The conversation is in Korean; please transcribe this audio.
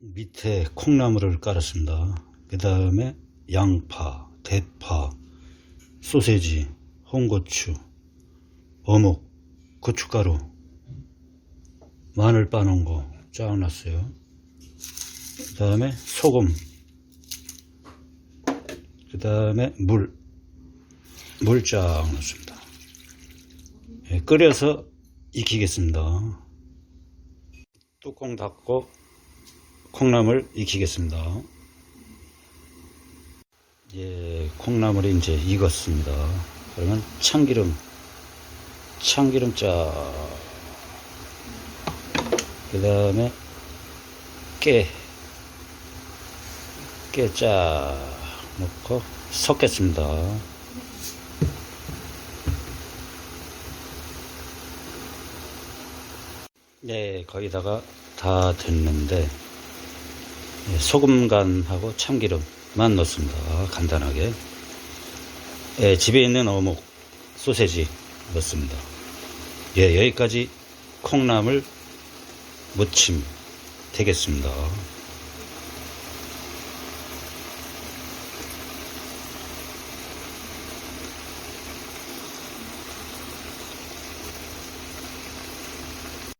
밑에 콩나물을 깔았습니다. 그 다음에 양파, 대파, 소세지, 홍고추, 어묵, 고춧가루, 마늘 빠놓은 거쫙 놨어요. 그 다음에 소금, 그 다음에 물, 물 쫙 넣습니다. 예, 끓여서 익히겠습니다. 뚜껑 닫고 콩나물 익히겠습니다. 예, 콩나물이 이제 익었습니다. 그러면 참기름, 참기름 쫙, 그 다음에 깨, 깨쫙 넣고 섞겠습니다. 네, 거기다가 다 됐는데 예, 소금 간하고 참기름만 넣습니다. 간단하게. 예, 집에 있는 어묵, 소세지 넣습니다. 예, 여기까지 콩나물 무침 되겠습니다.